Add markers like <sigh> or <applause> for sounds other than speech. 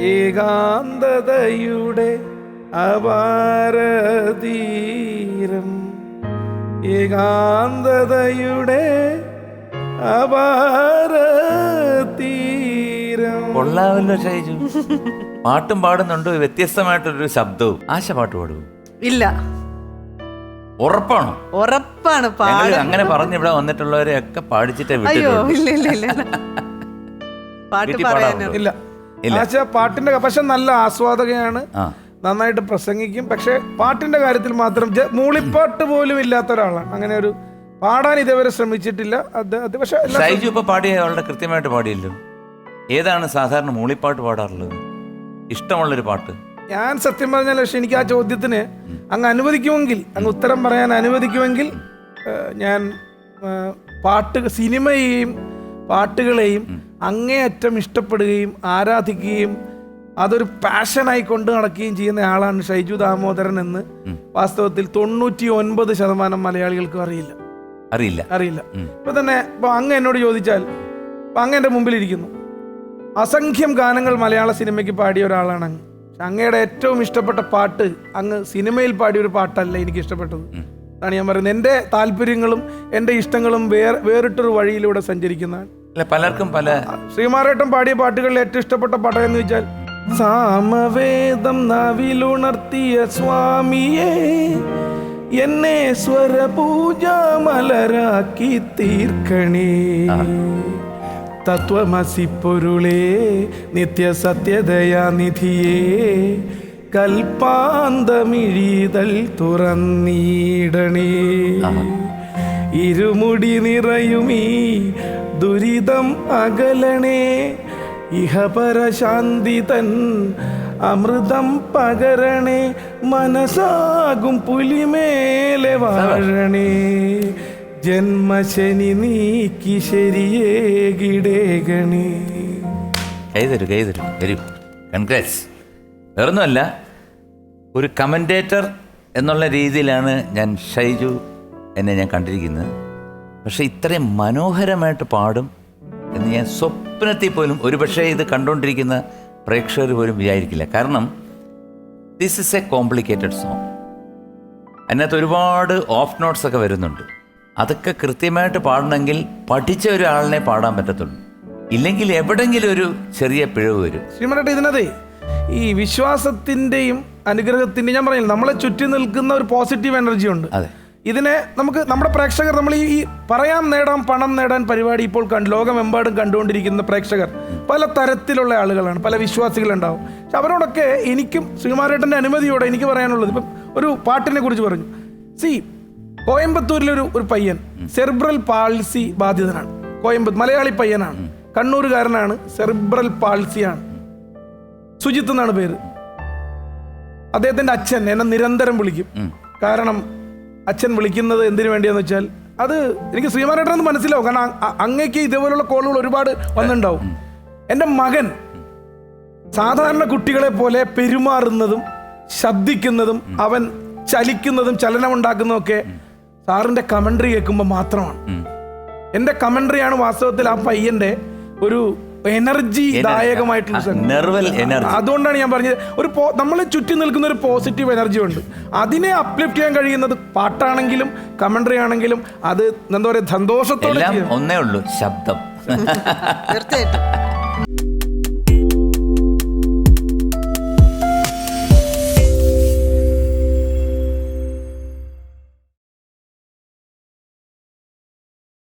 ഏകാന്തതയുടെ അപാരതീരം. ഏകാന്തതയുടെ അപാരതീരം. കൊള്ളാമല്ലോ ഷൈജു. പാട്ടും പാടുന്നുണ്ട്. വ്യത്യസ്തമായിട്ടൊരു ശബ്ദവും. ആശ പാട്ട് പാടുവോ? ഇല്ല. ഉറപ്പാണോ? ഉറപ്പാണ് ഞങ്ങൾ അങ്ങനെ പറഞ്ഞു ഇവിടെ വന്നിട്ടുള്ളവരെ ഒക്കെ പാടിച്ചിട്ടേ അയ്യോ വിട്ടിട്ടുള്ളൂ. ഇല്ല ഇല്ല ഇല്ല. <laughs> പാട്ട് വീട്ടിൽ പാടാറുണ്ടോ? പാട്ടിന്റെ പക്ഷെ നല്ല ആസ്വാദകയാണ് നന്നായിട്ട് പ്രസംഗിക്കും. പക്ഷെ പാട്ടിന്റെ കാര്യത്തിൽ മാത്രം മൂളിപ്പാട്ട് പോലും ഇല്ലാത്ത ഒരാളാണ്. അങ്ങനെ ഒരു പാടാൻ ഇതേവരെ ശ്രമിച്ചിട്ടില്ല. അത് പക്ഷെ എല്ലാ- ഇപ്പൊ പാടിയ വളരെ കൃത്യമായിട്ട് പാടിയല്ലോ ഏതാണ് സാധാരണ മൂളിപ്പാട്ട് പാടാറുള്ളത്? ഇഷ്ടമുള്ളൊരു പാട്ട്. ഞാൻ സത്യം പറഞ്ഞാൽ പക്ഷെ എനിക്ക് ആ ചോദ്യത്തിന് അങ്ങ് അനുവദിക്കുമെങ്കിൽ അങ്ങ് ഉത്തരം പറയാൻ അനുവദിക്കുമെങ്കിൽ ഞാൻ പാട്ട് സിനിമയെയും പാട്ടുകളെയും അങ്ങേയറ്റം ഇഷ്ടപ്പെടുകയും ആരാധിക്കുകയും അതൊരു പാഷനായി കൊണ്ടു നടക്കുകയും ചെയ്യുന്ന ആളാണ് ഷൈജു ദാമോദരൻ എന്ന് വാസ്തവത്തിൽ തൊണ്ണൂറ്റി ഒൻപത് ശതമാനം മലയാളികൾക്കും അറിയില്ല. അറിയില്ല. അറിയില്ല. ഇപ്പൊ തന്നെ ഇപ്പൊ അങ്ങ് എന്നോട് ചോദിച്ചാൽ ഇപ്പൊ അങ്ങ് എന്റെ മുമ്പിലിരിക്കുന്നു. അസംഖ്യം ഗാനങ്ങൾ മലയാള സിനിമയ്ക്ക് പാടിയ ഒരാളാണ് അങ്ങ്. അങ്ങയുടെ ഏറ്റവും ഇഷ്ടപ്പെട്ട പാട്ട് അങ്ങ് സിനിമയിൽ പാടിയ ഒരു പാട്ടല്ല എനിക്ക് ഇഷ്ടപ്പെട്ടത്. അതാണ് ഞാൻ പറയുന്നത്. എന്റെ താല്പര്യങ്ങളും എന്റെ ഇഷ്ടങ്ങളും വേറെ വേറിട്ടൊരു വഴിയിലൂടെ സഞ്ചരിക്കുന്നതാണ് അല്ല പലർക്കും പല ശ്രീമാരേട്ടൻ പാടിയ പാട്ടുകളിൽ ഏറ്റവും ഇഷ്ടപ്പെട്ട പാട്ട് എന്ന് വെച്ചാൽ സാമവേദം നവിലുണർത്തിയ സ്വാമിയെ എന്നെ സ്വരപൂജ മലരാക്കി തീർക്കണേ. തത്വമസി പൊരുളേ നിത്യസത്യദയാനിധിയേ കൽപ്പാന്തമിഴീതൽ തുറന്നീടണേ. ഇരുമുടി നിറയുമീ ദുരിതം അകലണേ. ഇഹപരശാന്തി തൻ അമൃതം പകരണേ. മനസാകും പുലിമേലെ വാഴണേ. ജന്മശനി നീക്കി ശരിയേ ഗിടേഗണേ കൈ തരൂ കൈ കൺഗ്രാറ്റ്സ് വേറൊന്നുമല്ല ഒരു കമന്റേറ്റർ എന്നുള്ള രീതിയിലാണ് ഞാൻ ഷൈജു എന്നെ ഞാൻ കണ്ടിരിക്കുന്നത്. പക്ഷെ ഇത്രയും മനോഹരമായിട്ട് പാടും എന്ന് ഞാൻ സ്വപ്നത്തിൽ പോലും ഒരുപക്ഷെ ഇത് കണ്ടുകൊണ്ടിരിക്കുന്ന പ്രേക്ഷകർ പോലും വിചാരിക്കില്ല. കാരണം this is a complicated song അതിനകത്ത് ഒരുപാട് ഓഫ് നോട്ട്സ് ഒക്കെ വരുന്നുണ്ട്. അതൊക്കെ കൃത്യമായിട്ട് പാടണമെങ്കിൽ പഠിച്ച ഒരാളിനെ പാടാൻ പറ്റത്തുള്ളൂ. ഇല്ലെങ്കിൽ എവിടെങ്കിലും ഒരു ചെറിയ പിഴവ് വരും. ശ്രീമരട്ടെ ഇതിനകത്തെ ഈ വിശ്വാസത്തിന്റെയും അനുഗ്രഹത്തിന്റെയും ഞാൻ പറയുന്നത് നമ്മളെ ചുറ്റി നിൽക്കുന്ന ഒരു പോസിറ്റീവ് എനർജി ഉണ്ട്. അതെ. ഇതിനെ നമുക്ക് നമ്മുടെ പ്രേക്ഷകർ നമ്മൾ ഈ പറയാം നേടാം പണം നേടാൻ പരിപാടി ഇപ്പോൾ കണ്ട് ലോകമെമ്പാടും കണ്ടുകൊണ്ടിരിക്കുന്ന പ്രേക്ഷകർ പല തരത്തിലുള്ള ആളുകളാണ് പല വിശ്വാസികളുണ്ടാവും. പക്ഷെ അവരോടൊക്കെ എനിക്കും ശ്രീമാരേട്ടന്റെ അനുമതിയോടെ എനിക്ക് പറയാനുള്ളത് ഇപ്പം ഒരു പാട്ടിനെ കുറിച്ച് പറഞ്ഞു. സി കോയമ്പത്തൂരിലൊരു ഒരു പയ്യൻ സെർബ്രൽ പാൾസി ബാധിതനാണ്. കോയമ്പത്തൂർ മലയാളി പയ്യനാണ്. കണ്ണൂരുകാരനാണ് സെർബ്രൽ പാൾസിയാണ്. സുജിത്ത് എന്നാണ് പേര്. അദ്ദേഹത്തിന്റെ അച്ഛൻ എന്നെ നിരന്തരം വിളിക്കും. കാരണം അച്ഛൻ വിളിക്കുന്നത് എന്തിനു വേണ്ടിയാന്ന് വെച്ചാൽ അത് എനിക്ക് ശ്രീമാനേട്ടനെന്ന് മനസ്സിലാവും. കാരണം അങ്ങേക്ക് ഇതേപോലുള്ള കോളുകൾ ഒരുപാട് വന്നിട്ടുണ്ടാവും എന്റെ മകൻ സാധാരണ കുട്ടികളെ പോലെ പെരുമാറുന്നതും ശബ്ദിക്കുന്നതും അവൻ ചലിക്കുന്നതും ചലനമുണ്ടാക്കുന്നതും ഒക്കെ സാറിന്റെ കമന്ററി കേൾക്കുമ്പോൾ മാത്രമാണ്. എന്റെ കമന്ററിയാണ് വാസ്തവത്തിൽ ആ പയ്യന്റെ ഒരു എനർജി ദായകമായിട്ടുള്ള നെർവൽ എനർജി അതുകൊണ്ടാണ് ഞാൻ പറഞ്ഞത് ഒരു നമ്മൾ ചുറ്റി നിൽക്കുന്ന ഒരു പോസിറ്റീവ് എനർജി ഉണ്ട്. അതിനെ അപ്ലിഫ്റ്റ് ചെയ്യാൻ കഴിയുന്നത് പാട്ടാണെങ്കിലും കമന്ററി ആണെങ്കിലും അത് എന്താ പറയുക സന്തോഷത്തോടെ ഒന്നേ ഉള്ളൂ ശബ്ദം. തീർച്ചയായിട്ടും.